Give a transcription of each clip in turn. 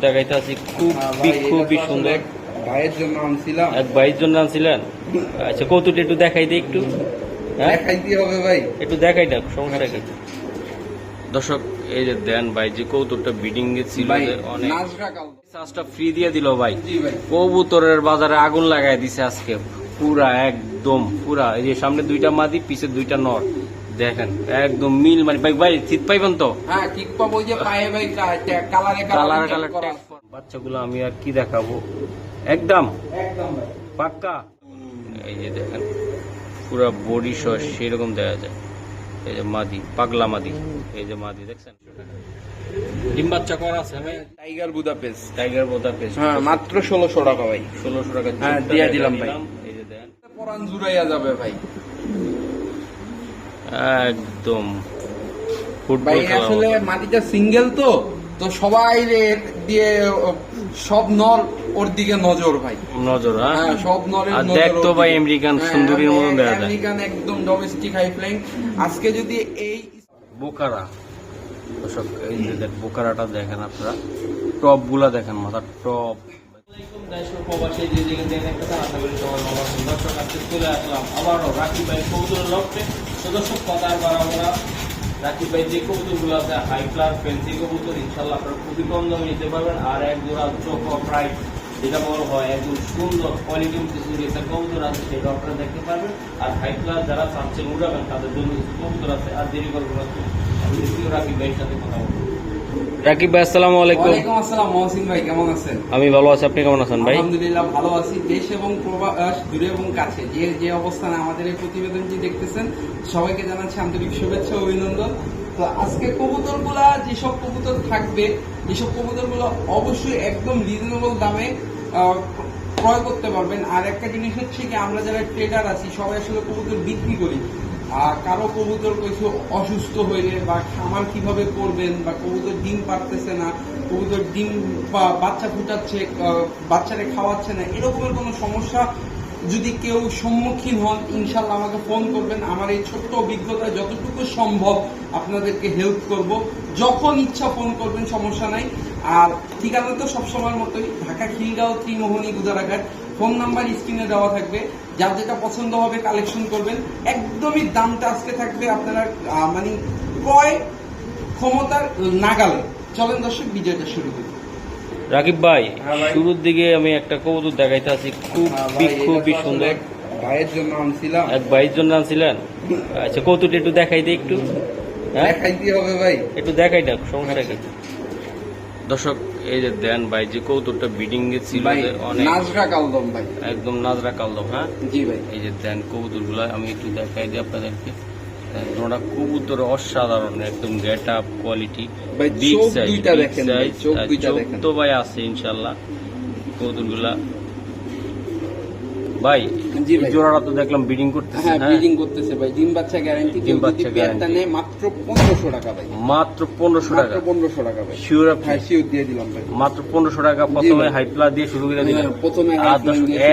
দেখাইতে আছি খুব হ্যাঁ খুবই সুন্দর আসলে ভাইয়ের জন্য আনছিলাম। এক ভাইয়ের জন্য আনছিলেন? আচ্ছা একটু দেখাই দিই একটু। হ্যাঁ? দেখাইতে হবে ভাই। একটু দেখাই না সমস্যা কি? দর্শক এই যে দেন ভাই যে কৌতুকটা বিডিং ছিল অনেক চার্জটা ফ্রি দিয়ে দিল ভাই। কবুতরের বাজারে আগুন লাগাই দিছে আজকে। পুরা একদম পুরা। এই যে সামনে দুইটা মাদি পিছে দুইটা নর। দেখেন একদম মিল মানে ভাই ভাই শীত পাইবেন তো? হ্যাঁ ঠিক পাবো যে পায়ে ভাই কা- কালারে কালার কালার কালার করা। বাচ্চাগুলো আমি আর কি দেখাবো? একদম? একদম ভাই। পাক্কা? এই যে দেখেন পুরা বডি সহ সেরকম দেখা যায়। এই যে মাদি পাগলা মাদি। এই যে মাদি দেখছেন? ডিম বাচ্চা করা আছে ভাই। Tiger Budapest tiger Budapest হ্যাঁ মাত্র ষোলোশো টাকা ভাই। ষোলোশো টাকা হ্যাঁ, দিয়া দিলাম ভাই। এই যে দেন পরান জুড়াইয়া যাবে ভাই। একদম। ভাই আসলে মাটিটা সিঙ্গেল তো তো সবাই দিয়ে সব নর ওর দিকে নজর ভাই। নজর হ্যাঁ? হ্যাঁ সব নরের নজর দেখতো ওর ভাই আমেরিকান হ্যাঁ, সুন্দরীর মতন দেখা যায়। আমেরিকান একদম ডোমেস্টিক হাই ফ্লাইং আজকে যদি এই বোকারা। দর্শক এই যে দেখ বোকারাটা দেখেন আপনারা। টপগুলা দেখেন মাথার টপ রাকিব ভাই যে ইনশাল্লাহ খুবই কম দামে নিতে পারবেন। আর এক জোড়া যেটা বড় হয় একদম সুন্দর কোয়ালিটি কিছু আছে, সেটা আপনারা দেখতে পারবেন। আর হাই ক্লাস যারা চাচ্ছেন উড়াবেন, তাদের জন্য কিছু কবুতর আছে, আর দেরি করবেন আমি রাকিব ভাইয়ের সাথে কথা বলব। রাকিব ভাই আসসালামু আলাইকুম। ওয়ালাইকুম আসসালাম মহসিন ভাই কেমন আছেন? আমি ভালো আছি আপনি কেমন আছেন ভাই? আলহামদুলিল্লাহ ভালো আছি। দেশ এবং প্রবাস দূরে এবং কাছে যে যে অবস্থানে আমাদের এই প্রতিবেদনটি দেখতেছেন সবাইকে জানাচ্ছি আন্তরিক শুভেচ্ছা অভিনন্দন। তো আজকে কবুতরগুলা যেসব কবুতর থাকবে যেসব কবুতরগুলো অবশ্যই একদম রিজনেবল দামে ক্রয় করতে পারবেন। আর একটা জিনিস হচ্ছে কি আমরা যারা ট্রেডার আছি সবাই আসলে কবুতর বিক্রি করি। আর কারও কবুতর কিছু অসুস্থ হইলে বা খামার কীভাবে করবেন বা কবুতর ডিম পারতেছে না, কবুতর ডিম বা বাচ্চা ফুটাচ্ছে বাচ্চারে খাওয়াচ্ছে না, এরকমের কোনো সমস্যা যদি কেউ সম্মুখীন হন ইনশাল্লাহ আমাকে ফোন করবেন। আমার এই ছোট্ট অভিজ্ঞতা যতটুকু সম্ভব আপনাদেরকে হেল্প করব। যখন ইচ্ছা ফোন করবেন, সমস্যা নাই। আর ঠিকানা তো সবসময়ের মতোই, ঢাকা খিলগাঁও ত্রিমোহনী গুদারাঘাট। ফোন নাম্বার স্ক্রিনে দেওয়া থাকবে। যার যেটা পছন্দ হবে কালেকশন করবেন। একদমই দামটা আজকে থাকবে আপনারা মানে ক্রয় ক্ষমতার নাগালে। চলেন দর্শক বিজয়টা শুরু করি। রাকিব ভাই হ্যাঁ শুরুর দিকে আমি একটা কবুতর দেখাইতে আছি খুব খুবই সুন্দর। ভাইয়ের জন্য আনছিলাম। এক ভাইয়ের জন্য আনছিলেন? আচ্ছা কৌতুকটা একটু দেখাই দিই একটু। হ্যাঁ? দেখাইতে হবে ভাই। একটু দেখাই না সমস্যা কি? দর্শক এই যে দেন ভাই যে কৌতুকটা বিডিং এ ছিল অনেক নাজরা কালদম ভাই। একদম নাজরা কালদম হ্যাঁ? জি ভাই। এই যে দেন কবুতরগুলা আমি একটু দেখাই দিই আপনাদেরকে। ওনারা কবুতর অসাধারণ একদম get up quality big size. তো ভাই আছে ইনশাল্লাহ। কবুতরগুলা ভাই জি ভাই। জোড়াটা তো দেখলাম বিডিং করতেছে হ্যাঁ হ্যাঁ? ব্রিডিং করতেছে ভাই। ডিম বাচ্চা গ্যারান্টি ডিম বাচ্চা গ্যারান্টি। মাত্র পনেরোশো টাকা ভাই। মাত্র পনেরোশো টাকা। মাত্র পনেরোশো টাকা ভাই। শিওর আপনি? হ্যাঁ শিওর দিয়ে দিলাম ভাই। মাত্র পনেরোশো টাকা প্রথমে। হাইপ্লা দিয়ে শুরু করে হ্যাঁ, প্রথমে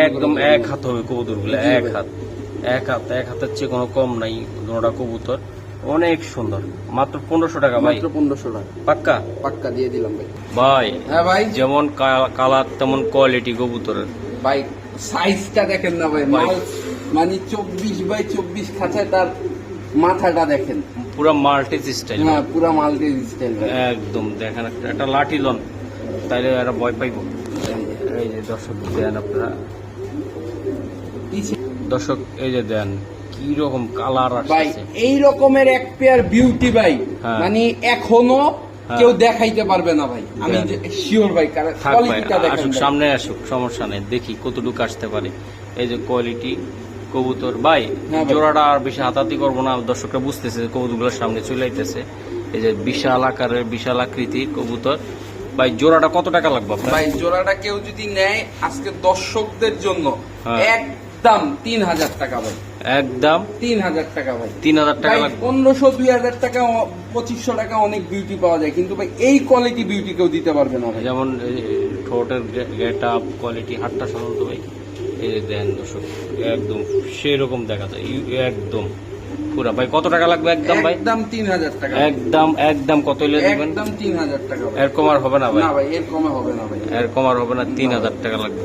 একদম এক হাত হবে কবুতরগুলো এক হাত। এক হাত এক হাতের চেয়ে কোনো কম নাই দুটা কবুতর। অনেক সুন্দর। মাত্র পনেরোশো টাকা ভাই। মাত্র পনেরোশো টাকা। পাক্কা? পাক্কা দিয়ে দিলাম ভাই। ভাই হ্যাঁ ভাই। যেমন কালার তেমন কোয়ালিটি কবুতরের। ভাই সাইজটা দেখেন না ভাই। মাল মানে চব্বিশ বাই চব্বিশ খাঁচায় তার মাথাটা দেখেন। পুরো মাল্টি স্টাইল হ্যাঁ পুরা মালটি স্টাইল একদম দেখেন একটা- একটা লাঠি লন। তাইলে এরা ভয় পাইব। এই যে দর্শক দেন আপনারা। দর্শক এই যে দেন কি রকম কালার ভাই আসছে। এই রকমের এক পেয়ার বিউটি ভাই। হ্যাঁ। মানে এখনও। কেউ দেখাইতে পারবে না ভাই। আমি শিওর ভাই কারণ কোয়ালিটিটা দেখেন সামনে আসুক সমস্যা নেই দেখি কতটুকু আসতে পারে। এই যে কোয়ালিটি কবুতর ভাই হ্যাঁ জোড়াটা আর বেশি হাতাহাতি করব না দর্শকরা বুঝতেছে কবুতরগুলোর সামনে চলে আইতেছে। এই যে বিশাল আকারের বিশাল আকৃতি কবুতর। ভাই জোড়াটা কত টাকা লাগবে ভাই জোড়াটা কেউ যদি নেয় আজকে দর্শকদের জন্য হ্যাঁ। একদম তিন হাজার টাকা ভাই। একদম তিন হাজার টাকা ভাই। তিন হাজার টাকা লাগবে পনেরোশো দুই হাজার টাকা পঁচিশশো টাকা অনেক বিউটি পাওয়া যায় কিন্তু ভাই এই কোয়ালিটি বিউটি কেউ দিতে পারবে না যেমন ঠোঁটের গেট আপ কোয়ালিটি হাটটা সাধারণত ভাই এই যে দেন দর্শক একদম সেরকম দেখা যায় একদম পুরা। ভাই কত টাকা লাগবে একদম ভাই? একদম তিন হাজার টাকা। একদম একদম কত হইলে দিবেন? একদম তিন হাজার টাকা এরকম আর হবে না ভাই। না ভাই এর কমে হবে না ভাই। এরকম আর হবে না তিন হাজার টাকা লাগবে।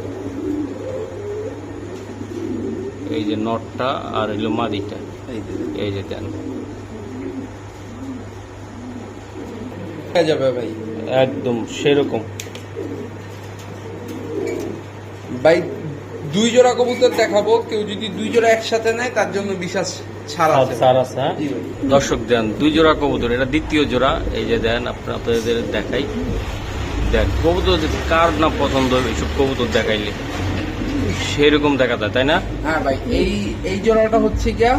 এই যে নটটা আর হইল মাদিটা। এই যে দেন। যাবে ভাই। একদম সেরকম। ভাই দুই জোড়া কবুতর দেখাবো। কেউ যদি দুই জোড়া একসাথে নেয় তার জন্য বিশেষ ছাড় আছে। হ্যাঁ? দর্শক দেন দুই জোড়া কবুতর। এটা দ্বিতীয় জোড়া। এই যে দেন আপনাদের দেখাই। দেন কবুতর কার না পছন্দ হবে এইসব কবুতর দেখাইলে। সেরকম দেখা যায় তাই না? হ্যাঁ ভাই এই এই জোড়াটা হচ্ছে গিয়া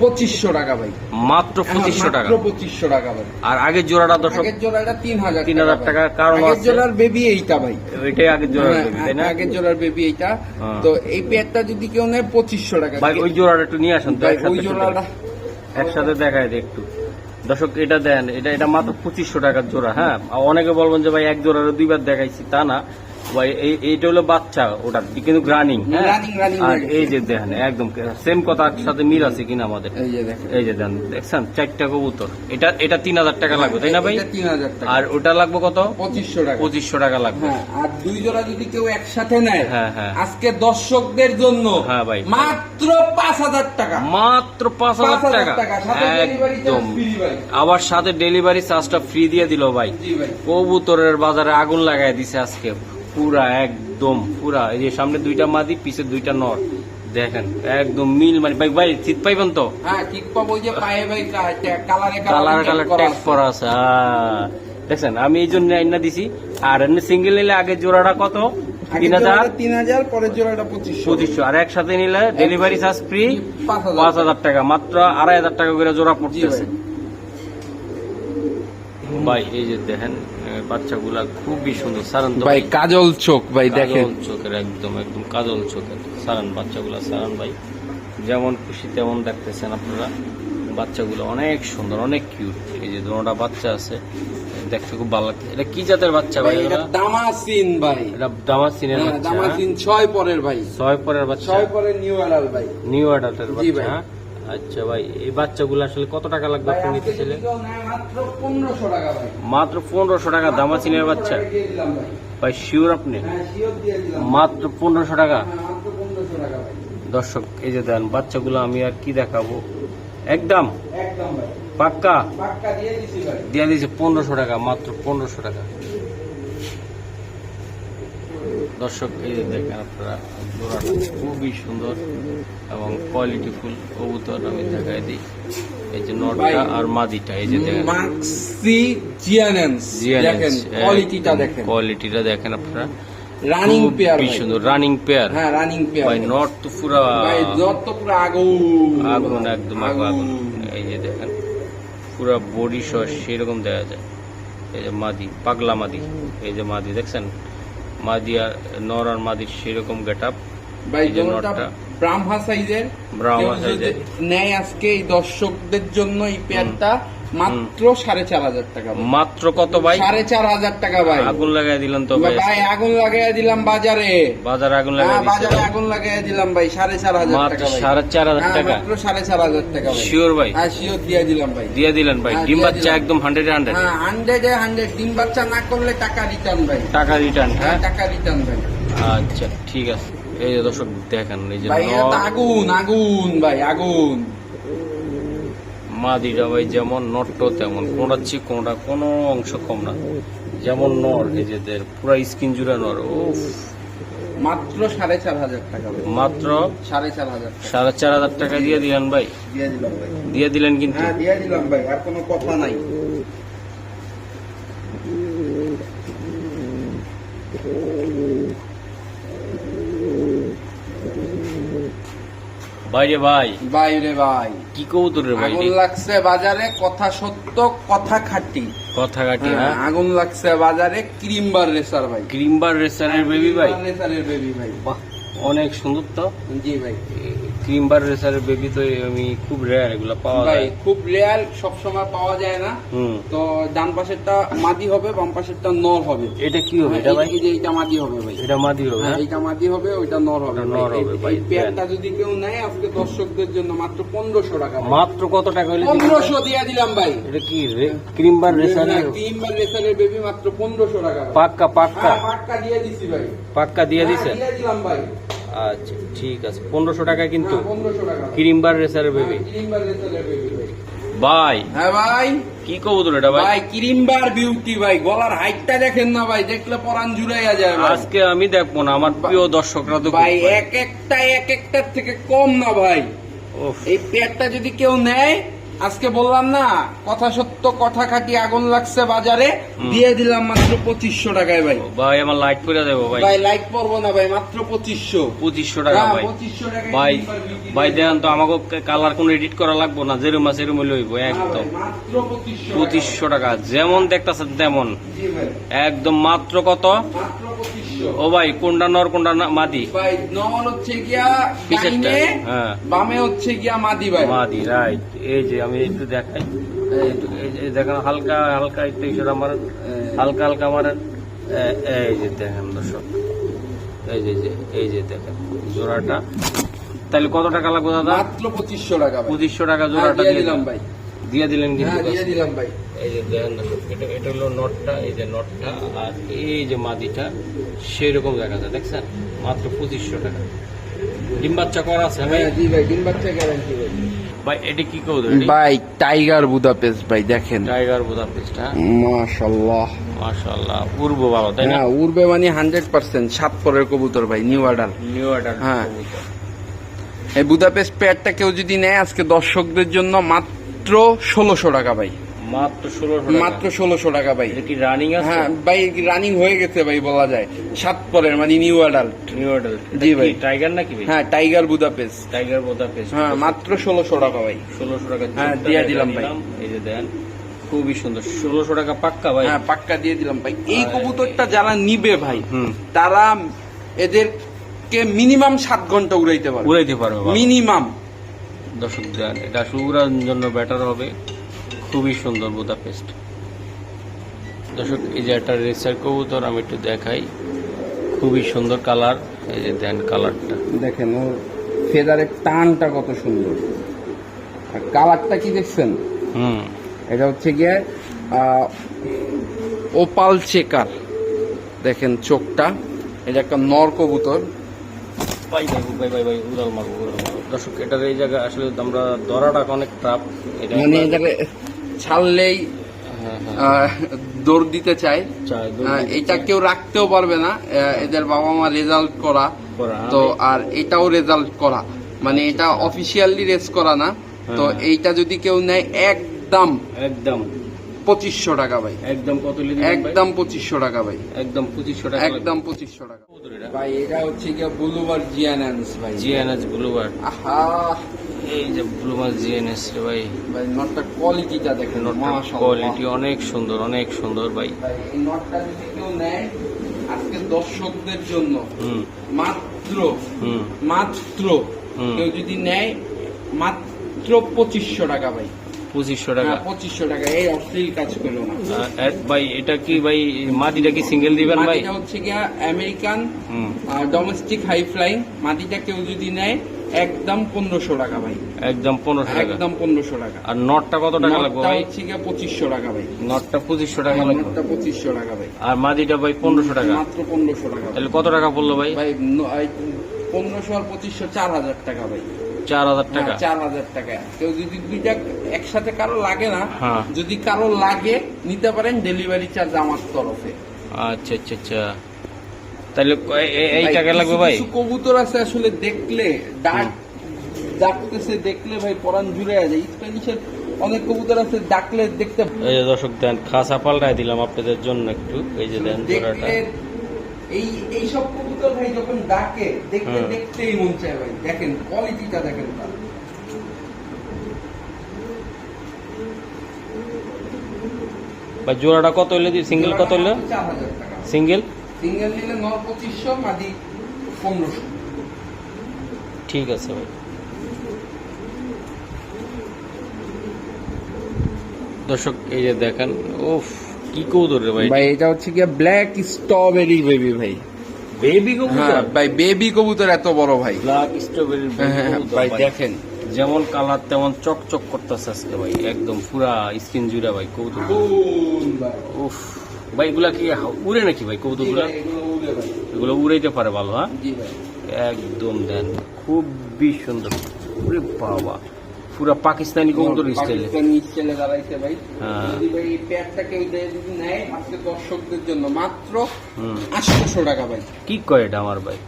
পঁচিশশো টাকা ভাই। মাত্র পঁচিশশো টাকা। পঁচিশশো টাকা ভাই। আর আগের জোড়াটা দর্শক আগের জোড়াটা তিন হাজার 3000 টাকা, কারণ আগের জোড়ার বেবি এইটা ভাই। ওইটাই আগের জোড়া তাই না? আগের জোড়ার বেবি এইটা। তো এই পেয়ারটা যদি কেউ নেয় পঁচিশশো টাকা ভাই ওই জোড়াটা একটু নিয়ে আসুন তো একসাথে ওই একটু জোড়াটা। একসাথে দেখায় একটু। দর্শক এটা দেন এটা এটা মাত্র পঁচিশশো টাকার জোড়া হ্যাঁ? অনেকে বলবেন যে ভাই এক জোড়ার দুইবার দেখাইছি তা না। এইটা হলো বাচ্চা ওটা কিন্তু রানিং হ্যাঁ running আর এই যে দেখেন একদম সেম কথার সাথে মিল আছে কিনা আমাদের। এই যে দেখেন। দেখছেন? চারটা কবুতর। এটা এটা তিন হাজার টাকা লাগবে তাই না ভাই? আর ওটা লাগবে কত? পঁচিশশো টাকা। পঁচিশশো টাকা লাগবে। হ্যাঁ আর দুই জোড়া যদি কেউ একসাথে নেয় হ্যাঁ, হ্যাঁ। আজকে দর্শকদের জন্য হ্যাঁ, ভাই। মাত্র পাঁচ হাজার টাকা। মাত্র পাঁচ হাজার টাকা। একদম। আবার সাথে ডেলিভারি চার্জটা ফ্রি দিয়ে দিল ভাই। কবুতরের বাজারে আগুন লাগাই দিছে আজকে। পুরা একদম পুরা। এই যে সামনে দুইটা মাদি পিছে দুইটা নর। দেখেন একদম মিল মানে ভাই ভাই শীত পাইবেন তো? হ্যাঁ ঠিক পাবো যে পায়ে ভাই কা- কালারে কালার কালার ট্যাগ আছে। করা আছে দেখছেন আমি এই জন্য আইনা দিছি। আর এমনি সিঙ্গেল নিলে আগে জোড়াটা কত? তিন হাজার? তিন হাজার পরের জোড়াটা পঁচিশশো। পঁচিশশো। আর একসাথে নিলে ডেলিভারি চার্জ ফ্রি পাঁচ হাজার। টাকা মাত্র আড়াই হাজার টাকা করে জোড়া পড়তেছে। ভাই এই যে দেখেন বাচ্চাগুলা খুবই সুন্দর সারান ভাই কাজল চোখ ভাই দেখেন। কাজল চোখের একদম একদম কাজল চোখের সারান বাচ্চাগুলা সারান ভাই। যেমন খুশি তেমন দেখতেছেন আপনারা। বাচ্চাগুলো অনেক সুন্দর অনেক কিউট এই যে দুটা বাচ্চা আছে দেখতে খুব ভালো লাগছে। এটা কি জাতের বাচ্চা ভাই এটা? দামাসিন ভাই। এটা দামাসিনের হ্যাঁ, বাচ্চা দামাসিন ছয় পরের ভাই। ছয় পরের বাচ্চা। ছয় পরের নিউ আড়াল ভাই। নিউ অ্যাডাল্টের বাচ্চা। হ্যাঁ? আচ্ছা ভাই এই বাচ্চাগুলো আসলে কত টাকা লাগবে আপনি নিতে চাইলে? যদি কেউ নেয় মাত্র পনেরোশো টাকা ভাই। মাত্র পনেরোশো টাকা দামাসিনের বাচ্চা। ভাই। শিওর আপনি? মাত্র পনেরোশো টাকা? দর্শক এই যে দেন বাচ্চাগুলো আমি আর কি দেখাবো? একদম? পাক্কা? দিয়ে দিয়েছে পনেরোশো টাকা মাত্র পনেরোশো টাকা। দর্শক এই যে দেখেন আপনারা জোড়াটা খুবই সুন্দর এবং কোয়ালিটিফুল কবুতর আমি দেখাই দিই। এই যে নটটা আর মাদিটা এই যে দেখেন। মাক্সি জিয়ানেন্স দেখেন কোয়ালিটিটা দেখেন। কোয়ালিটিটা দেখেন আপনারা। রানিং পেয়ার খুবই সুন্দর রানিং পেয়ার হ্যাঁ রানিং পেয়ার ভাই নট তো পুরা ভাই যত পুরো আগুন। আগুন একদম আগুন। এই যে দেখেন পুরো বডি সহ সেরকম দেখা যায়। এই যে মাদি পাগলা মাদি এই যে মাদি দেখছেন? মাদি আর নর আর মাদির সেরকম গেট আপ ব্রাহ্মা সাইজের। ব্রাহ্মা সাইজের। নেয় আজকে এই দর্শকদের জন্য এই পেয়ারটা। মাত্র সাড়ে চার হাজার টাকা মাত্র কত ভাই? সাড়ে চার হাজার টাকা ভাই। আগুন লাগাই দিলেন তো ভাই। আগুন লাগাই দিলাম বাজারে। বাজারে আগুন লাগাই হ্যাঁ, বাজারে আগুন লাগাই দিলাম ভাই সাড়ে চার হাজার টাকা সাড়ে চার হাজার হ্যাঁ, টাকা? মাত্র সাড়ে চার হাজার টাকা শিওর ভাই। হ্যাঁ শিওর দিয়ে দিলাম ভাই। দিয়ে দিলেন ভাই। হ্যাঁ, ডিম বাচ্চা একদম হান্ড্রেড হান্ড্রেড হ্যাঁ হান্ড্রেডে হান্ড্রেড ডিম বাচ্চা না করলে টাকা রিটার্ন ভাই। টাকা রিটার্ন হ্যাঁ টাকা রিটার্ন ভাই। আচ্ছা ঠিক আছে। এই যে দর্শক দেখেন এই যে আগুন আগুন ভাই আগুন। মাদিরা ভাই যেমন নট্ট তেমন চেয়ে কোনটা কোনো অংশ কম না। যেমন নর নিজেদের পুরো স্কিন জুড়ে নর ও মাত্র সাড়ে চার হাজার টাকা মাত্র সাড়ে চার হাজার টাকা। সাড়ে চার হাজার টাকা দিয়ে দিলেন ভাই। দিয়ে দিলাম ভাই। দিয়ে দিলেন কিন্তু। হ্যাঁ দিয়ে দিলাম ভাই আর কোনো কথা নাই। বাইরে ভাই। ভাই রে ভাই। কি কবুতরের ভাই আগুন লাগছে বাজারে কথা সত্য কথা খাটি। কথা খাটি হ্যাঁ, হ্যাঁ? আগুন লাগছে বাজারে ক্রিমবার রেসার ভাই। ক্রিমবার রেসারের বেবি ভাই। রেসারের বেবি ভাই। বাহ অনেক সুন্দর তো। জি ভাই। ক্রিমবার রেসারের বেবি তো আমি খুব রেয়ার এগুলো পাওয়া ভাই যায়। খুব রেয়ার সব সময় পাওয়া যায় না। তো ডান পাশেরটা মাদি হবে বাম পাশেরটা নর হবে। এটা কি হবে? হ্যাঁ, এটা ভাই? এই- এই যে এটা মাদি হবে ভাই। এটা মাদি হবে হ্যাঁ হ্যাঁ? এইটা মাদি হবে ওইটা নর হবে। নর হবে ভাই, এই পেয়ারটা যদি কেউ নেয় আজকে দর্শকদের জন্য মাত্র পনেরোশো টাকা মাত্র কত টাকা হলে দিবেন? ভাই? পনেরোশো দিয়ে দিলাম ভাই। এটা কি ক্রিমবার রেসারের তিনবার রেসারের বেবি মাত্র পনেরোশো টাকা পাক্কা পাক্কা। হ্যাঁ, পাক্কা দিয়ে দিছি ভাই। পাক্কা দিয়ে হ্যাঁ, দিছেন? দিয়ে দিলাম ভাই। আচ্ছা ঠিক আছে। পনেরোশো টাকা কিন্তু হ্যাঁ, টাকা। ভাই। ক্রিমবার রেসারের বেবি হ্যাঁ, বেবি ভাই। হ্যাঁ ভাই। কি কবুতর এটা ভাই? ভাই ক্রিমবার বিউটি ভাই। গলার হাইটটা দেখেন না ভাই। দেখলে পরান জুড়াইয়া যায় আজকে আমি দেখব না আমার প্রিয় দর্শকরা তো ভাই এক একটা এক একটার থেকে কম না ভাই। এই পেটটা যদি কেউ নেয় আজকে বললাম না কথা সত্য কথা খাটি আগুন লাগছে বাজারে দিয়ে দিলাম মাত্র পঁচিশশো টাকায় ভাই। ভাই আমার লাইট করে দেবো ভাই। ভাই লাইক পড়ব না ভাই মাত্র পঁচিশশো। পঁচিশশো টাকা ভাই। পঁচিশশো টাকা ভাই ভাই দেখেন তো আমাকে কালার কোনো এডিট করা লাগবো না যেরম আছে এরম লইব একদম। মাত্র পঁচিশশো টাকা। যেমন দেখতেছেন তেমন। একদম মাত্র কত? মাত্র ও ভাই কোনটা নর কোনটা মাদি? ভাই নর হচ্ছে গিয়া ডাইনে হ্যাঁ। বামে হচ্ছে গিয়া মাদি ভাই। মাদি রাইট এই যে আমি একটু দেখাই। এই দেখেন হালকা হালকা একটু ইশারা আমার হালকা হালকা আমার এই যে দেখেন দর্শক এই যে যে এই যে দেখেন জোড়াটা। তাহলে কত টাকা লাগবে দাদা? মাত্র পঁচিশশো টাকা পঁচিশশো টাকা জোড়াটা দিয়ে দিলাম ভাই। দিয়ে দিলেন কিন্তু হ্যাঁ দিয়ে দিলাম ভাই। এই যে দেখেন দর্শক এটা এটা হলো নটটা এই যে নটটা আর এই যে মাদিটা সেরকম দেখা যায় দেখছেন? মাত্র পঁচিশশো টাকা। ডিম বাচ্চা করা আছে ভাই? হ্যাঁ জি ভাই ডিম বাচ্চা গ্যারান্টি ভাই। ভাই এটি কি কৌদর ভাই টাইগার বুদাপেস্ট ভাই দেখেন। টাইগার বুদাপেস্ট হ্যাঁ? মাশাল্লাহ মাশাআল্লাহ পূর্ব ভালো তাই না? হ্যাঁ উড়বে মানে হান্ড্রেড পার্সেন্ট সাত পরের কবুতর ভাই নিউ অর্ডার নিউ অর্ডার হ্যাঁ। এই বুদাপেস্ট পেয়ারটা কেউ যদি নেয় আজকে দর্শকদের জন্য মাত্র ষোলোশো টাকা ভাই। মাত্র ষোলোশো মাত্র ষোলোশো টাকা ভাই। কি রানিং আছে? হ্যাঁ ভাই রানিং হয়ে গেছে ভাই বলা যায়। সাত পরের মানে নিউ অর্ডার নিউ অর্ডার জি ভাই। টাইগার নাকি ভাই? হ্যাঁ টাইগার বুদাপেস্ট টাইগার বুদাপেস্ট হ্যাঁ মাত্র ষোলোশো টাকা ভাই। ষোলোশো টাকা হ্যাঁ, দিয়ে দিলাম ভাই। এই যে দেন খুবই সুন্দর। ষোলোশো টাকা পাক্কা ভাই। হ্যাঁ পাক্কা দিয়ে দিলাম ভাই। এই কবুতরটা যারা নিবে ভাই তারা এদেরকে মিনিমাম সাত ঘণ্টা উড়াইতে পারবে। উড়াইতে পারবে মিনিমাম দর্শক দেন এটা সুরার জন্য বেটার হবে। খুবই সুন্দর বুদাপেস্ট দর্শক এই যে একটা রেসার কবুতর আমি একটু দেখাই। খুবই সুন্দর কালার এই যে দেন কালারটা দেখেন ওর ফেদারের টানটা কত সুন্দর। আর কালারটা কি দেখছেন? হুম। এটা হচ্ছে গিয়ে ওপাল চেকার দেখেন চোখটা। এটা একটা নর কবুতর। ভাই ভাই ভাই ভাই উড়াল মারবো উড়াল দর্শক এটার এই জায়গায় আসলে আমরা ধরাটা অনেক টাফ মানে ছাড়লেই হ্যাঁ হ্যাঁ। দৌড় দিতে চাই এটা কেউ রাখতেও পারবে না। এদের বাবা মা রেজাল্ট করা হ্যাঁ। তো আর এটাও রেজাল্ট করা। মানে এটা অফিসিয়ালি রেস করা না। তো হ্যাঁ। এইটা যদি কেউ নেয় একদম। একদম। পঁচিশশো টাকা ভাই। একদম কত? একদম পঁচিশশো টাকা ভাই। একদম পঁচিশশো টাকা একদম পঁচিশশো টাকা। ভাই এটা হচ্ছে গিয়ে বুলুবার জিয়ানান্স ভাই। ব্লুবার। আহা! এই যে ব্লুমার জিএনএস রে ভাই। ভাই নটটা কোয়ালিটিটা দেখেন। কোয়ালিটি অনেক সুন্দর অনেক সুন্দর ভাই। ভাই নটটা যদি কেউ নেয় আজকে দর্শকদের জন্য হুম। মাত্র হুম। মাত্র কেউ যদি নেয় মাত্র পঁচিশশো টাকা ভাই। পঁচিশশো টাকা। হ্যাঁ পঁচিশশো টাকা। এই অশ্লীল কাজ করল না। ভাই এটা কি ভাই মাটিটা কি সিঙ্গেল দিবেন ভাই? মাটিটা হচ্ছে গিয়া আমেরিকান ডোমেস্টিক হাই ফ্লাইং মাটিটা কেউ যদি নেয় একদম পনেরোশো টাকা ভাই। একদম পনেরোশো টাকা। একদম পনেরোশো টাকা। আর নটটা কত টাকা লাগবে ভাই? হচ্ছে গিয়া পঁচিশশো টাকা ভাই। নটটা পঁচিশশো টাকা লাগবে। নটটা পঁচিশশো টাকা ভাই। আর মাদিটা ভাই পনেরোশো টাকা। মাত্র পনেরোশো টাকা তাহলে কত টাকা পড়ল ভাই? ভাই পনেরোশো আর পঁচিশশো চার হাজার টাকা ভাই। চার হাজার টাকা। হ্যাঁ, চার হাজার টাকা। কেউ যদি দুইটা একসাথে কারও লাগে না হ্যাঁ। যদি কারও লাগে নিতে পারেন ডেলিভারি চার্জ আমার তরফে। আচ্ছা আচ্ছা আচ্ছা। তাহলে এই টাকা লাগবে ভাই? কবুতর আছে আসলে দেখলে ডাক ডাকতেছে দেখলে ভাই পরান জুড়ে যায়। স্প্যানিশের অনেক কবুতর আছে ডাকলে দেখতে এই যে দর্শক দেন খাসা পাল্টাই দিলাম আপনাদের জন্য একটু। এই যে দেন জোড়াটা। এই এই সব কবুতর ভাই যখন ডাকে দেখতে হ্যাঁ। দেখতেই মন চায় ভাই। দেখেন কোয়ালিটিটা দেখেন তার। বা জোড়াটা কত হইলে সিঙ্গেল কত হইলে? সিঙ্গেল সিঙ্গেল নিলে ন পঁচিশশো মাদি পনেরোশো। ঠিক আছে ভাই। দর্শক এই যে দেখেন ওফ কি রে ভাই? ভাই এটা হচ্ছে কি ব্ল্যাক স্ট্রবেরি বেবি ভাই। বেবি হ্যাঁ কবুতর? ভাই বেবি কবুতর এত বড় ভাই। ব্ল্যাক স্ট্রবেরি হ্যাঁ, হ্যাঁ, ভাই দেখেন। যেমন কালার তেমন চকচক করতেছে আজকে ভাই। একদম পুরা স্কিন জুড়ে ভাই কৌতুক উফ ভাই এগুলা কি উড়ে নাকি ভাই কৌতুকগুলা এগুলো উড়াইতে পারে ভালো হ্যাঁ? একদম দেন খুবই সুন্দর। বাবা। পুরা পাকিস্তানি কবুতর স্টাইলে পাকিস্তানি স্টাইলে। দাঁড়াইছে ভাই। হ্যাঁ। যদি ভাই এই যদি নেয় আজকে দর্শকদের জন্য মাত্র হুম। আটশোশো টাকা ভাই। কি কয় এটা আমার ভাই?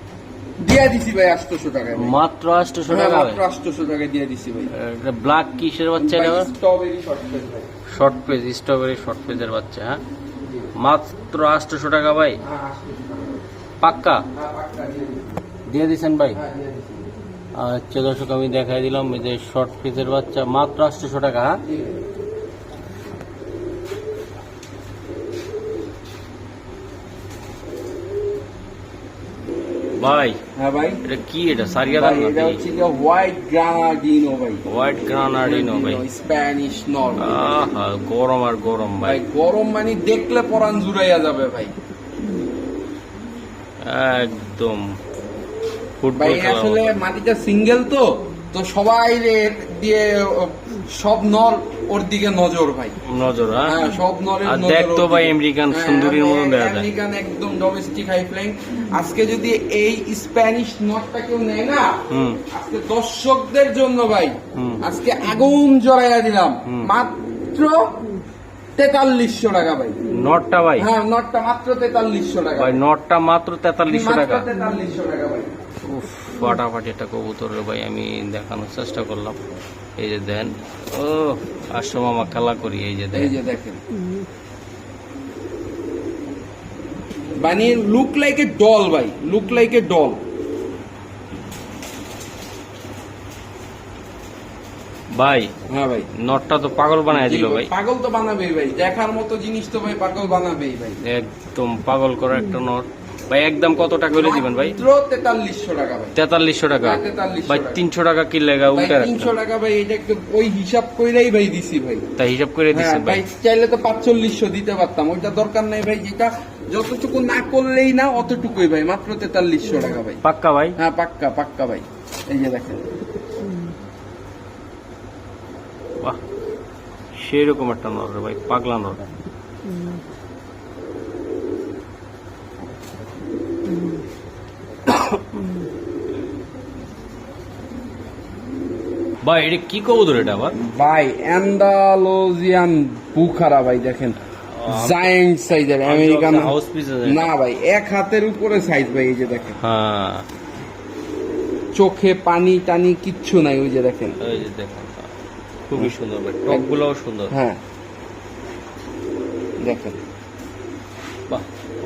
দিয়ে দিছি ভাই টাকা মাত্র আটশো হ্যাঁ, টাকা মাত্র টাকা দিয়ে দিছি ভাই। এটা ব্ল্যাক কিসের বাচ্চা এটা? স্ট্রবেরি ভাই। শর্ট পেজ স্ট্রবেরি শর্ট পেজের বাচ্চা হ্যাঁ? মাত্র আটশোশো টাকা ভাই। হ্যাঁ, 800। পাক্কা? হ্যাঁ, দিয়ে দিছি। দিয়ে দিচ্ছেন ভাই? হ্যাঁ। আচ্ছা দর্শক আমি দেখাই দিলাম এই যে শর্ট পিসের বাচ্চা মাত্র আটশোশো টাকা হ্যাঁ? ভাই। হ্যাঁ ভাই। এটা কি এটা? সারিয়া দাম এটা হচ্ছে যে হোয়াইট গ্রানাডিনো ভাই। হোয়াইট গ্রানাডিনো ভাই। স্প্যানিশ নর্মাল আহা গরম আর গরম ভাই। ভাই গরম মানে দেখলে পরান জুড়াইয়া যাবে ভাই। একদম। ভাই আসলে মাটিটা সিঙ্গেল তো তো সবাই দিয়ে সব নর ওর দিকে নজর ভাই। নজর হ্যাঁ? হ্যাঁ সব আর দেখ তো ভাই আমেরিকান সুন্দরীর মতন দেখা যায়। আমেরিকান একদম ডোমেস্টিক হাই ফ্লাইং আজকে যদি এই স্প্যানিশ নটটা কেউ নেয় না আজকে দর্শকদের জন্য ভাই। আজকে আগুন জড়াইয়া দিলাম। মাত্র তেতাল্লিশশো টাকা ভাই। নটটা ভাই? হ্যাঁ নটটা মাত্র তেতাল্লিশশো টাকা। ভাই নটটা মাত্র তেতাল্লিশশো টাকা। তেতাল্লিশশো টাকা ভাই। উফ ফাটাফাটি একটা কবুতর রে ভাই আমি দেখানোর চেষ্টা করলাম। এই যে দেন ও আসো মামা খেলা করি এই যে এই দেন। যে দেখেন মানে লুক লাইক এ ডল ভাই লুক লাইক এ ডল ভাই হ্যাঁ ভাই। নটটা তো পাগল বানায় দিল ভাই। পাগল তো বানাবেই ভাই দেখার মতো জিনিস তো ভাই পাগল বানাবেই ভাই। একদম পাগল করা একটা নট। ভাই একদম কত টাকা হলে দিবেন ভাই? তেতাল্লিশশো টাকা ভাই। তেতাল্লিশশো টাকা। হ্যাঁ, 4300 ভাই তিনশো টাকা কি লেগা ভাই উল্টা। তিনশো টাকা ভাই এটা একটু ওই হিসাব কইরাই ভাই দিছি ভাই। তাই হিসাব করে হ্যাঁ দিচ্ছেন ভাই ভাই? চাইলে তো পাঁচচল্লিশশো দিতে পারতাম ওইটা দরকার নাই ভাই যেটা যতটুকু না করলেই না অতটুকুই ভাই মাত্র তেতাল্লিশশো টাকা ভাই। পাক্কা ভাই? হ্যাঁ পাক্কা পাক্কা ভাই। এই যে দেখেন। বাহ সেরকম একটা নট রে ভাই পাগলা নট ভাই এটা কি কবুতর এটা আবার? ভাই অ্যান্ডালোজিয়ান বুখারা ভাই দেখেন। জায়েন্ট সাইজের আমেরিকান হাউস পিস না ভাই এক হাতের উপরে সাইজ ভাই এই যে দেখেন। হ্যাঁ। চোখে পানি টানি কিচ্ছু নাই ওই যে দেখেন। এই যে দেখুন খুবই সুন্দর ভাই। টপ গুলাও সুন্দর। হ্যাঁ। দেখেন।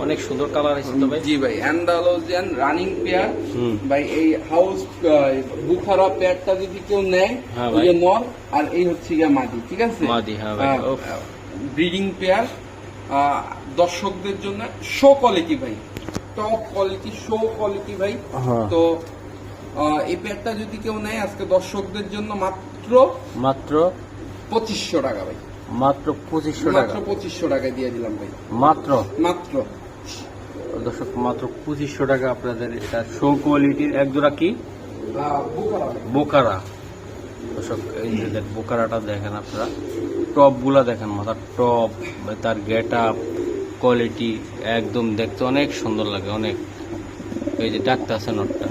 অনেক সুন্দর কালার আছে তো ভাই জি ভাই অ্যান্ডালোজিয়ান রানিং পেয়ার ভাই এই হাউস বুখারা পেয়ারটা যদি কেউ নেয় হ্যাঁ ওই। নর আর এই হচ্ছে গিয়া মাদি ঠিক আছে? মাদি, হ্যাঁ ভাই, ব্রিডিং পেয়ার দর্শকদের জন্য শো কোয়ালিটি ভাই টপ কোয়ালিটি শো কোয়ালিটি ভাই। হ্যাঁ। তো এই পেয়ারটা যদি কেউ নেয় আজকে দর্শকদের জন্য মাত্র মাত্র? পঁচিশশো টাকা ভাই। মাত্র পঁচিশশো টাকা। মাত্র পঁচিশশো টাকা দিয়ে দিলাম ভাই। মাত্র? মাত্র। দর্শক, মাত্র পঁচিশশো টাকা আপনাদের এটা শো কোয়ালিটির এক জোড়া কি। বোকারা। দর্শক, এই যে বোকারাটা দেখেন আপনারা। টপগুলা দেখেন, মাথার টপ, তার গেট আপ কোয়ালিটি একদম দেখতে অনেক সুন্দর লাগে, অনেক। এই যে ডাক্তার আছে নটটা।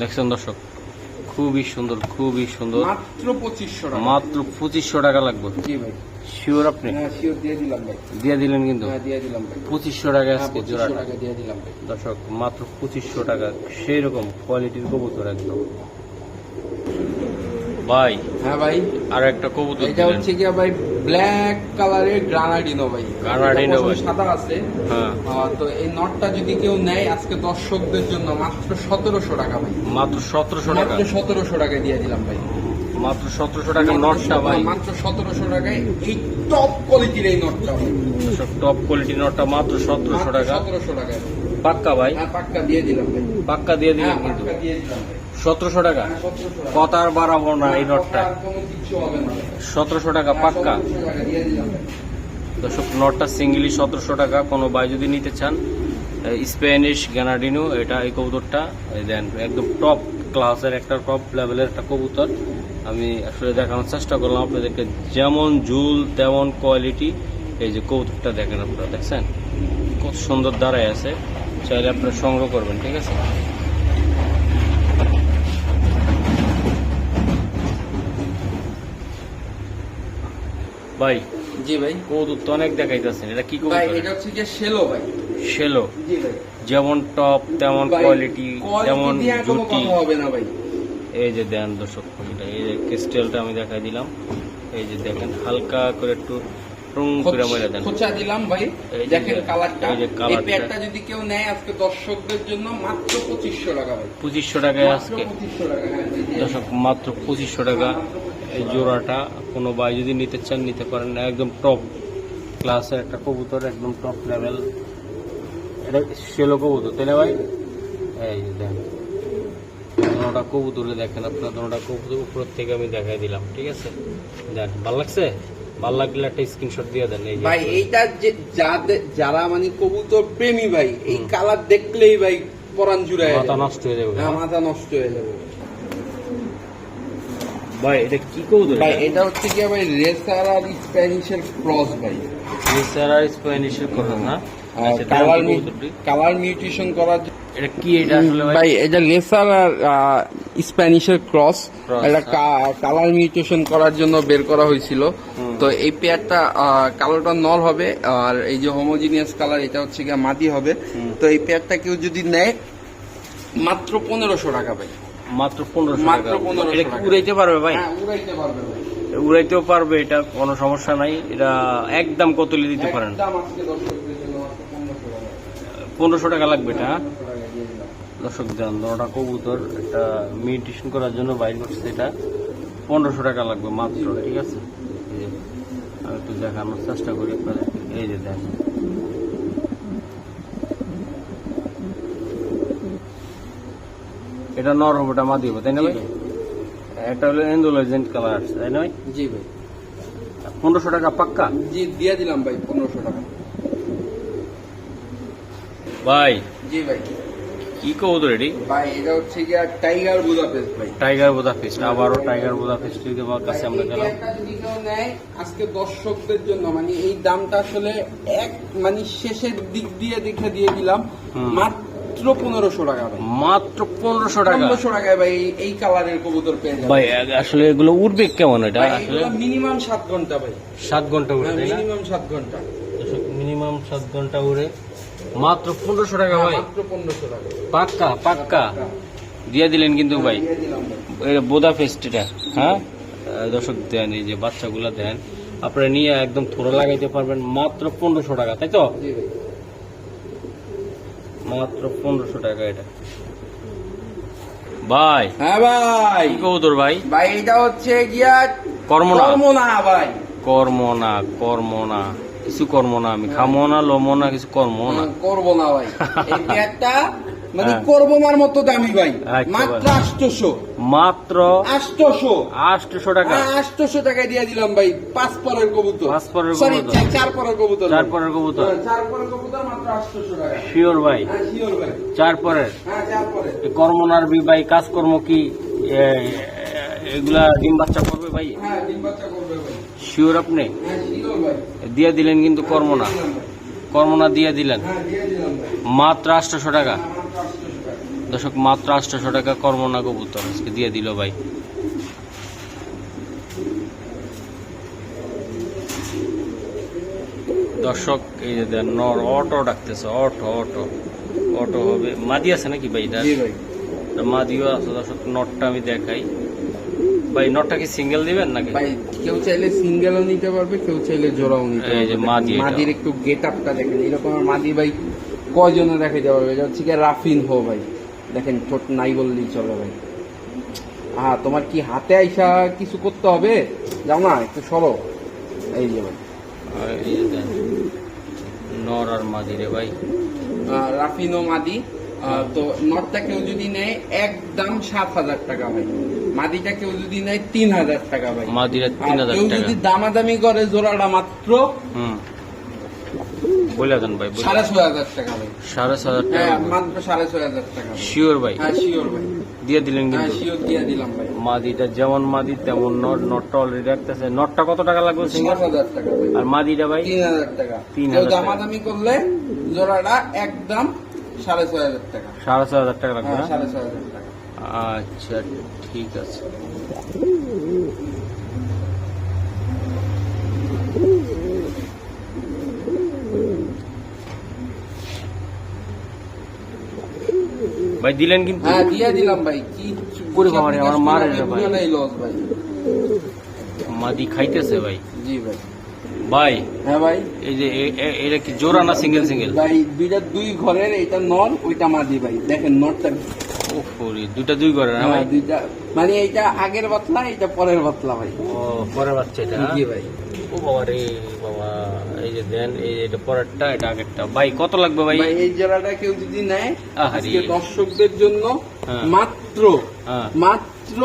দেখছেন দর্শক? খুবই সুন্দর খুবই সুন্দর। মাত্র পঁচিশশো টাকা। মাত্র পঁচিশশো টাকা লাগবে। জি ভাই। শিওর আপনি? হ্যাঁ শিওর দিয়ে দিলাম ভাই। দিয়ে দিলেন কিন্তু? হ্যাঁ দিয়ে দিলাম ভাই। পঁচিশশো টাকা হ্যাঁ আজকে জোড়াটা। টাকা দিয়ে দিলাম ভাই। দর্শক মাত্র পঁচিশশো টাকা। সেই রকম কোয়ালিটির কবুতর একদম। ভাই। হ্যাঁ ভাই। আর একটা কবুতর এটা হচ্ছে কি ভাই ব্ল্যাক কালারের গ্রানাডিনো ভাই। গ্রানাডিনো ভাই। সাদা আছে। হ্যাঁ। তো এই নটটা যদি কেউ নেয় আজকে দর্শকদের জন্য মাত্র সতেরোশো টাকা ভাই। মাত্র সতেরোশো টাকা? মাত্র সতেরোশো টাকা দিয়ে দিলাম ভাই। মাত্র সতেরোশো টাকা নটটা ভাই। মাত্র সতেরোশো টাকায় এই টপ কোয়ালিটির এই নটটা ভাই। টপ কোয়ালিটি নটটা মাত্র সতেরোশো টাকা। সতেরোশো টাকায় পাক্কা ভাই? হ্যাঁ পাক্কা দিয়ে দিলাম ভাই। পাক্কা দিয়ে হ্যাঁ কিন্তু। পাক্কা দিয়ে দিলাম সতেরোশো টাকা 1700 টাকা। কত আর বাড়াবো না এই নটটা। সতেরোশো টাকা পাক্কা 1700 টাকা দিয়ে দিলাম ভাই। দর্শক, নটটা সিঙ্গেলি সতেরোশো টাকা কোনো ভাই যদি নিতে চান স্প্যানিশ গ্যানাডিনো, এটা এই কবুতরটা দেন, একদম টপ ক্লাসের একটা টপ লেভেলের একটা কবুতর আমি আসলে দেখানোর চেষ্টা করলাম আপনাদেরকে, যেমন ঝুল, তেমন কোয়ালিটি এই যে কবুতরটা দেখেন আপনারা, দেখছেন খুব সুন্দর দাঁড়ায় আছে চাইলে আপনারা সংগ্রহ করবেন, ঠিক আছে ভাই জি ভাই। কবুতর তো অনেক দেখাইতেছেন এটা কি ভাই এটা? হচ্ছে যে শেলো ভাই। শেলো জি ভাই। যেমন টপ তেমন কোয়ালিটি তেমন জুটি। হবে না ভাই। এই যে দেন দর্শক এটা এই যে ক্রিস্টালটা আমি দেখাই দিলাম। এই যে দেখেন হালকা করে একটু টুং করে মেরে দেন। খোঁচা দিলাম ভাই। দেখেন কালারটা এই যে কালারটা। প্যাডটা যদি কেউ নেয় আজকে দর্শকদের জন্য মাত্র পঁচিশশো টাকা ভাই। পঁচিশশো টাকায় আজকে। পঁচিশশো টাকা হ্যাঁ দর্শক মাত্র পঁচিশশো টাকা। এই জোড়াটা কোনো ভাই যদি নিতে চান নিতে পারেন একদম টপ ক্লাসের একটা কবুতর একদম টপ লেভেল এটা শেলো কবুতর তাই না ভাই? এই দেখেন দোনোটা কবুতরে দেখেন আপনার দোনোটা কবুতর উপর থেকে আমি দেখাই দিলাম ঠিক আছে? দেন ভালো লাগছে? ভালো লাগলে একটা স্ক্রিনশট দিয়ে দেন এই ভাই এইটা যে যারা মানে কবুতর প্রেমী ভাই এই কালার দেখলেই ভাই পরান জুড়ায় মাথা নষ্ট হয়ে যাবে। হ্যাঁ মাথা নষ্ট হয়ে যাবে। ভাই এটা কি ভাই এটা হচ্ছে কি ভাই রেসার আর স্প্যানিশের ক্রস ভাই। রেসার আর স্প্যানিশের কথা না? আচ্ছা, কালার কালার মিউটেশন করার এটা কি এটা আসলে ভাই? ভাই এটা লেসার আর স্প্যানিশের ক্রস। এটা কালার মিউটেশন করার জন্য বের করা হয়েছিল। তো এই পেয়ারটা কালোটা নল হবে আর এই যে হোমোজিনিয়াস কালার এটা হচ্ছে গিয়ে মাটি হবে। তো এই পেয়ারটা কেউ যদি নেয় মাত্র পনেরোশো টাকা ভাই। মাত্র পনেরোশো মাত্র টাকা 1500 এটা উড়াইতে পারবে ভাই? হ্যাঁ উড়াইতে পারবে ভাই। উড়াইতেও পারবে এটা কোনো সমস্যা নাই। এটা একদম কতলে দিতে পারেন? পনেরোশো টাকা। লাগবে এটা হ্যাঁ? 1500 টাকা দিয়ে দিলাম। দর্শক দেন দোনোটা কবুতর একটা মেডিটেশন করার জন্য বাইর করছে এটা। পনেরোশো টাকা লাগবে মাত্র ঠিক আছে? আমি একটু দেখানোর চেষ্টা করি আপনাদের এই যে দেন এটা নর হবে এটা মাদি হবে তাই না ভাই? এটা হলো এন্ডোলজেন্ট কালার আছে তাই না ভাই? জি ভাই। পনেরোশো টাকা পাক্কা? জি দিয়ে দিলাম ভাই পনেরোশো টাকা। ভাই। জি ভাই। কি কবুতর এটি? ভাই এটা হচ্ছে গিয়া টাইগার বুদাপেস্ট ভাই। টাইগার বোদাফিস্ট আবারও টাইগার বোদাফিস্ট আমার কাছে আমরা গেলাম। যদি কেউ নেয় আজকে দর্শকদের জন্য মানে এই দামটা আসলে এক মানে শেষের দিক দিয়ে দেখে দিয়ে দিলাম। হুম। মাত্র পনেরোশো টাকা মাত্র পনেরোশো টাকা? পনেরোশো টাকায় ভাই এই- কালারের কবুতর পেয়ে যাবেন। ভাই আসলে এগুলো উঠবে কেমন এটা? আসলে? মিনিমাম সাত ঘণ্টা ভাই। সাত ঘণ্টা উঠে মিনিমাম সাত ঘণ্টা। মিনিমাম সাত ঘণ্টা উড়ে। মাত্র পনেরোশো টাকা ভাই? মাত্র পনেরোশো টাকা। পাক্কা পাক্কা? দিয়ে দিলেন কিন্তু ভাই। ভাই। এটা বোদা ফেস্টটা হ্যাঁ? দর্শক দেন এই যে বাচ্চাগুলা দেন আপনারা নিয়ে একদম থোড়া লাগাইতে পারবেন মাত্র পনেরোশো টাকা তাই তো? মাত্র পনেরোশো টাকা এটা। ভাই হ্যাঁ ভাই। কি তোর ভাই? ভাই এটা হচ্ছে গিয়া কর্ম না কর্ম না ভাই। কর্ম না কর্ম না কিছু কর্ম না আমি খামো না লমো না কিছু কর্ম না। করব না ভাই। পেয়ারটা মানে হ্যাঁ। করবোনার মতো দামি ভাই। আচ্ছা মাত্র। আটশোশো। মাত্র আটশোশো। আটশো টাকা। আটশোশো টাকা দিয়ে দিলাম ভাই। পাঁচ পরের কবুতর। পাঁচ পরের কবুতর। চার পরের কবুতর চার পরের কবুতর। হ্যাঁ, চার পরের কবুতর মাত্র আটশোশো টাকা। শিওর ভাই? হ্যাঁ শিওর ভাই। চার পরের? হ্যাঁ চার পরের। এই কর্মনার বি ভাই কাজকর্ম কি এগুলা ডিম বাচ্চা করবে ভাই? হ্যাঁ ডিম বাচ্চা করবে ভাই। শিওর আপনি? হ্যাঁ দিয়ে দিলেন কিন্তু কর্মনা কর্মনা দিয়ে দিলেন। হ্যাঁ দিয়ে দিলাম ভাই। মাত্র আটশোশো টাকা হ্যাঁ, মাত্র আটশোশো টাকা দর্শক মাত্র আটশোশো টাকা কর্মনা কবুতর আজকে দিয়ে দিল ভাই। দর্শক এই যে নর অটো ডাকতেছে অটো অটো। অটো হবে মাদি আছে নাকি ভাই এটা? মাদিও আছে দর্শক নটটা আমি দেখাই। ভাই নটটা কি সিঙ্গেল দিবেন নাকি? ভাই কেউ চাইলে সিঙ্গেলও নিতে পারবে কেউ চাইলে জোড়াও নিতে এই যে পারবে। মাদি মাদির একটু গেট আপটা দেখেন এরকম মাদি ভাই কয়জনে দেখাইতে পারবে? এটা হচ্ছে কি রাফিন হো ভাই। দেখেন ঠোঁট নাই বললেই চলে ভাই। হ্যাঁ তোমার কি হাতে আইসা কিছু করতে হবে? যাও না একটু সরো। এই যে ভাই। নর আর মাদি রে ভাই। রাফিনো মাদি। তো নটটা কেউ যদি নেয় একদম সাত হাজার টাকা ভাই। মাদিটা কেউ যদি নেয় তিন হাজার টাকা ভাই। মাদিরা তিন হাজার কেউ টাকা। যদি দামাদামি করে জোড়াটা মাত্র হুম। বলে দেন ভাই সাড়ে ছয় হাজার টাকা ভাই। সাড়ে ছয় হাজার হ্যাঁ টাকা মাত্র সাড়ে ছয় হাজার টাকা শিওর ভাই। হ্যাঁ শিওর ভাই। দিয়ে দিলেন হ্যাঁ কিন্তু শিওর দিয়ে দিলাম ভাই। মাদিটা যেমন মাদি তেমন নট নটটা অলরেডি রাখতেছে। নটটা কত টাকা লাগবে সিঙ্গেল হাজার টাকা আর মাদিটা ভাই? তিন হাজার টাকা। তিন হাজার। দামাদামি করলে জোড়াটা একদম সাড়ে ছয় হাজার টাকা। সাড়ে ছয় হাজার টাকা লাগবে হ্যাঁ সাড়ে ছয় হাজার টাকা। আচ্ছা ঠিক আছে। ভাই দিলেন কিন্তু। হ্যাঁ দিয়ে দিলাম ভাই। কি ওরে বাবা আমার মারে ভাই। পুরোটাই লস ভাই। মাদি খাইতেছে ভাই। জি ভাই। ভাই হ্যাঁ ভাই। এই যে এটা কি জোড়া না সিঙ্গেল সিঙ্গেল ভাই দুইটা দুই ঘরের এটা নর ওইটা মাদি ভাই। দেখেন নরটা ওরে দুইটা দুই করে না হ্যাঁ, ভাই? দুইটা। মানে এইটা আগের বাতলা এটা পরের বাতলা ভাই। ও পরের বাচ্চা এটা? হ্যাঁ? জি ভাই। ও বাবা রে যে দেন এটা পরেরটা এটা আগেরটা। ভাই কত লাগবে ভাই? এই জোড়াটা কেউ যদি নেয় আজকে দর্শকদের জন্য হ্যাঁ। মাত্র হ্যাঁ। মাত্র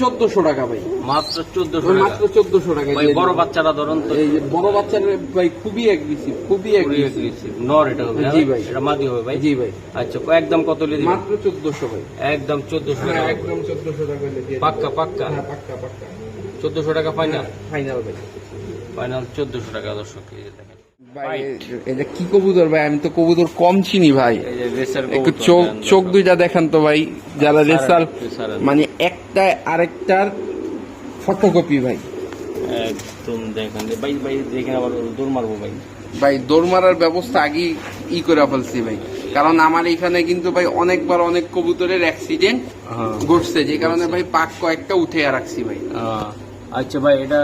চোদ্দশো টাকা ভাই। মাত্র চোদ্দশো মাত্র চোদ্দশো টাকা ভাই বড় বাচ্চারা ধরুন তো। এই বড় বাচ্চার ভাই খুবই অ্যাগ্রেসিভ খুবই অ্যাগ্রেসিভ নর এটা হবে জি হ্যাঁ? ভাই। এটা মাদি হবে ভাই? জি ভাই। আচ্ছা একদম কত লিয়ে দিবেন? মাত্র চোদ্দশো ভাই। একদম চোদ্দশো টাকা। একদম চোদ্দশো টাকা দিয়ে পাক্কা পাক্কা? পাক্কা পাক্কা। চোদ্দশো টাকা ফাইনাল ফাইনাল ভাই। ফাইনাল চোদ্দশো টাকা দর্শক এই যে দেখেন। ভাই এটা কি কবুতর ভাই? আমি তো কবুতর কম চিনি ভাই। একটু চোখ চোখ দুইটা দেখান তো ভাই যারা রেসার মানে একটা আরেকটার ফটোকপি ভাই। একদম দেখেন ভাই ভাই দেখেন আবার দৌড় মারবো ভাই। ভাই দৌড় মারার ব্যবস্থা আগেই ই করে ফেলছি ভাই। কারণ আমার এখানে কিন্তু ভাই অনেকবার অনেক কবুতরের অ্যাক্সিডেন্ট হ্যাঁ। ঘটছে যে কারণে ভাই পাক কয়েকটা উঠে রাখছি ভাই। আহ, আচ্ছা ভাই এটা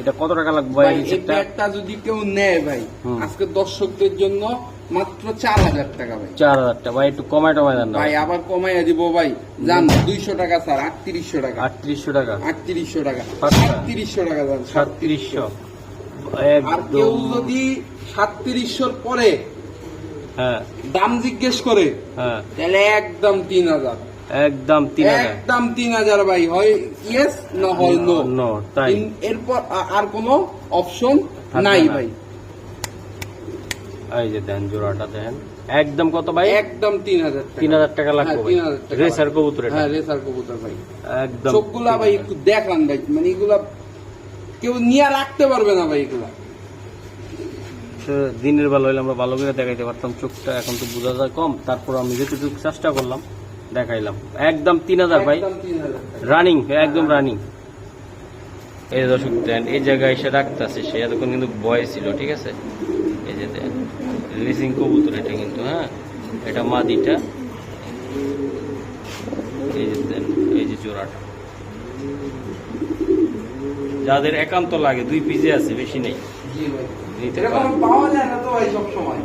এটা কত টাকা লাগবে ভাই এই রিসেপ্টটা যদি কেউ নেয় ভাই আজকে দর্শকদের জন্য মাত্র চার হাজার টাকা ভাই। চার হাজার টাকা। ভাই একটু কমায় টমায় দেন ভাই আবার কমাইয়া দিব ভাই। জান দুইশো টাকা স্যার আটত্রিশশো টাকা। আটত্রিশশো টাকা। আটত্রিশশো টাকা। সাতত্রিশশো টাকা জান সাতত্রিশশো। আর কেউ যদি সাতত্রিশশোর পরে হ্যাঁ। দাম জিজ্ঞেস করে হ্যাঁ। তাহলে একদম তিন হাজার। একদম তিন হাজার। একদম তিন হাজার ভাই হয় ইয়েস না হয় নো নো তাই। এরপর আর কোনো অপশন নাই ভাই। এই যে দেন জোড়াটা দেন। একদম কত ভাই? একদম তিন হাজার তিন হাজার টাকা লাগবে হ্যাঁ, রেসার কবুতর হ্যাঁ রেসার কবুতর ভাই। একদম চোখগুলা ভাই একটু দেখান ভাই মানে এগুলা কেউ নিয়ে রাখতে পারবে না ভাই এগুলা। দিনের বেলা হইলে আমরা ভালো করে দেখাইতে পারতাম চোখটা এখন তো বোঝা যায় কম। তারপর আমি যেটুকু চেষ্টা করলাম দেখাইলাম। একদম তিন হাজার ভাই। রানিং একদম রানিং। এই দর্শক দেন এই জায়গায় এসে রাখতেছে সে এতক্ষণ কিন্তু ভয় ছিল ঠিক আছে? এই যে দেন রেসিং কবুতর এটা কিন্তু হ্যাঁ? এটা মাদিটা। এই যে দেন এই যে জোড়াটা। যাদের একান্ত লাগে দুই পিজে আছে বেশি নেই। নিতে পাওয়া যায় না তো ভাই সবসময়।